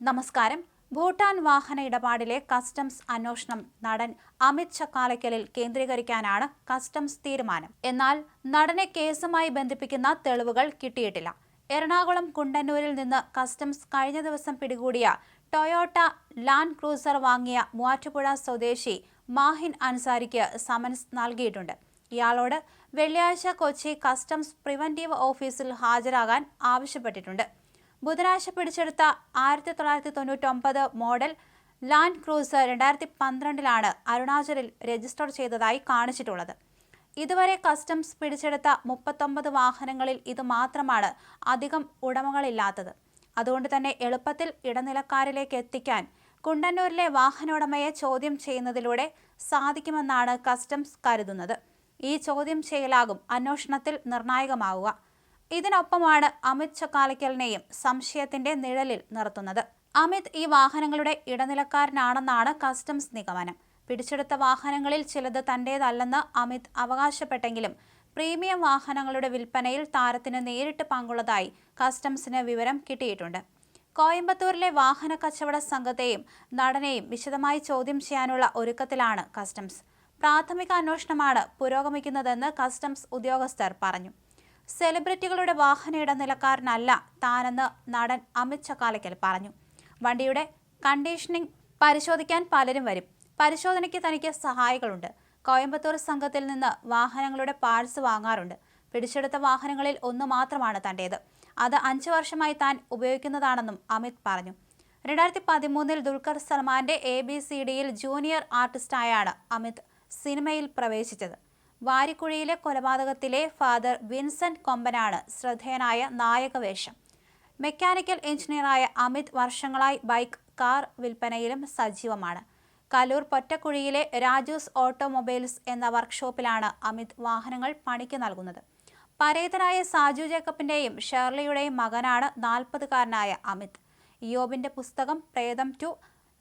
നമസ്കാരം. ഭൂട്ടാൻ വാഹന ഇടപാടിലെ കസ്റ്റംസ് അന്വേഷണം നടൻ അമിത് ചക്കാലയ്ക്കലിൽ കേന്ദ്രീകരിക്കാനാണ് കസ്റ്റംസ് തീരുമാനം. എന്നാൽ നടനെ കേസുമായി ബന്ധിപ്പിക്കുന്ന തെളിവുകൾ കിട്ടിയിട്ടില്ല. എറണാകുളം കുണ്ടന്നൂരിൽ നിന്ന് കസ്റ്റംസ് കഴിഞ്ഞ ദിവസം പിടികൂടിയ ടൊയോട്ട ലാൻഡ് ക്രൂസർ വാങ്ങിയ മൂവാറ്റുപുഴ സ്വദേശി മാഹിൻ അൻസാരിക്ക് സമൻസ് നൽകിയിട്ടുണ്ട്. ഇയാളോട് വെള്ളിയാഴ്ച കൊച്ചി കസ്റ്റംസ് പ്രിവന്റീവ് ഓഫീസിൽ ഹാജരാകാൻ ആവശ്യപ്പെട്ടിട്ടുണ്ട്. ബുധനാഴ്ച പിടിച്ചെടുത്ത ആയിരത്തി തൊള്ളായിരത്തി തൊണ്ണൂറ്റൊമ്പത് മോഡൽ ലാൻഡ് ക്രൂസർ രണ്ടായിരത്തി പന്ത്രണ്ടിലാണ് അരുണാചലിൽ രജിസ്റ്റർ ചെയ്തതായി കാണിച്ചിട്ടുള്ളത്. ഇതുവരെ കസ്റ്റംസ് പിടിച്ചെടുത്ത മുപ്പത്തൊമ്പത് വാഹനങ്ങളിൽ ഇത് മാത്രമാണ് അധികം ഉടമകളില്ലാത്തത്. അതുകൊണ്ട് തന്നെ എളുപ്പത്തിൽ ഇടനിലക്കാരിലേക്ക് എത്തിക്കാൻ കുണ്ടന്നൂരിലെ വാഹനോടമയെ ചോദ്യം ചെയ്യുന്നതിലൂടെ സാധിക്കുമെന്നാണ് കസ്റ്റംസ് കരുതുന്നത്. ഈ ചോദ്യം ചെയ്യലാകും അന്വേഷണത്തിൽ നിർണായകമാവുക. ഇതിനൊപ്പമാണ് അമിത് ചക്കാലക്കലിനെയും സംശയത്തിന്റെ നിഴലിൽ നിർത്തുന്നത്. അമിത് ഈ വാഹനങ്ങളുടെ ഇടനിലക്കാരനാണെന്നാണ് കസ്റ്റംസ് നിഗമനം. പിടിച്ചെടുത്ത വാഹനങ്ങളിൽ ചിലത് തന്റേതല്ലെന്ന് അമിത് അവകാശപ്പെട്ടെങ്കിലും പ്രീമിയം വാഹനങ്ങളുടെ വിൽപ്പനയിൽ താരത്തിന് നേരിട്ട് പങ്കുള്ളതായി കസ്റ്റംസിന് വിവരം കിട്ടിയിട്ടുണ്ട്. കോയമ്പത്തൂരിലെ വാഹന കച്ചവട സംഘത്തെയും നടനെയും വിശദമായി ചോദ്യം ചെയ്യാനുള്ള ഒരുക്കത്തിലാണ് കസ്റ്റംസ്. പ്രാഥമിക അന്വേഷണമാണ് പുരോഗമിക്കുന്നതെന്ന് കസ്റ്റംസ് ഉദ്യോഗസ്ഥർ പറഞ്ഞു. സെലിബ്രിറ്റികളുടെ വാഹന ഇടനിലക്കാരനല്ല താനെന്ന് നടൻ അമിത് ചക്കാലയ്ക്കൽ പറഞ്ഞു. വണ്ടിയുടെ കണ്ടീഷനിങ് പരിശോധിക്കാൻ പലരും വരും. പരിശോധനയ്ക്ക് തനിക്ക് സഹായികളുണ്ട്. കോയമ്പത്തൂർ സംഘത്തിൽ നിന്ന് വാഹനങ്ങളുടെ പാഴ്സ് വാങ്ങാറുണ്ട്. പിടിച്ചെടുത്ത വാഹനങ്ങളിൽ ഒന്ന് മാത്രമാണ് തന്റേത്. അത് അഞ്ചു വർഷമായി താൻ ഉപയോഗിക്കുന്നതാണെന്നും അമിത് പറഞ്ഞു. രണ്ടായിരത്തി പതിമൂന്നിൽ ദുൽഖർ സൽമാന്റെ എ ബി സി ഡിയിൽ ജൂനിയർ ആർട്ടിസ്റ്റായാണ് അമിത് സിനിമയിൽ പ്രവേശിച്ചത്. വാരിക്കുഴിയിലെ കൊലപാതകത്തിലെ ഫാദർ വിൻസെന്റ് കൊമ്പനാണ് ശ്രദ്ധേയനായ നായകവേഷം മെക്കാനിക്കൽ എഞ്ചിനീയറായ അമിത് വർഷങ്ങളായി ബൈക്ക് കാർ വിൽപ്പനയിലും സജീവമാണ്. കലൂർ പൊറ്റക്കുഴിയിലെ രാജൂസ് ഓട്ടോമൊബൈൽസ് എന്ന വർക്ക്ഷോപ്പിലാണ് അമിത് വാഹനങ്ങൾ പണിക്ക് നൽകുന്നത്. പരേതനായ സാജു ജേക്കബിന്റെയും ഷേർലിയുടെയും മകനാണ് നാൽപ്പതുകാരനായ അമിത്. ഇയോബിന്റെ പുസ്തകം പ്രേതം two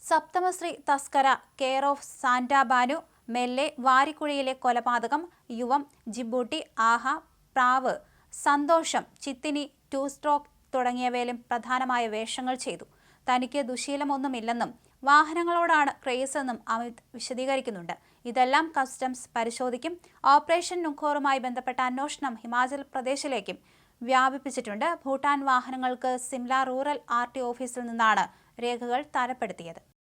Sapthamashree Thaskara care of സാന്റാബാനു മെല്ലെ വാരിക്കുഴിയിലെ കൊലപാതകം യുവം ജിബൂട്ടി ആഹ പ്രാവ് സന്തോഷം ചിത്തിനി ടു സ്ട്രോക്ക് തുടങ്ങിയവയിലും പ്രധാനമായ വേഷങ്ങൾ ചെയ്തു. തനിക്ക് ദുശീലമൊന്നുമില്ലെന്നും വാഹനങ്ങളോടാണ് ക്രേസ് എന്നും അമിത് വിശദീകരിക്കുന്നുണ്ട്. ഇതെല്ലാം കസ്റ്റംസ് പരിശോധിക്കും. ഓപ്പറേഷൻ നുഖോറുമായി ബന്ധപ്പെട്ട അന്വേഷണം ഹിമാചൽ പ്രദേശിലേക്കും വ്യാപിപ്പിച്ചിട്ടുണ്ട്. ഭൂട്ടാൻ വാഹനങ്ങൾക്ക് സിംല റൂറൽ ആർ ടി ഓഫീസിൽ നിന്നാണ് രേഖകൾ തരപ്പെടുത്തിയത്.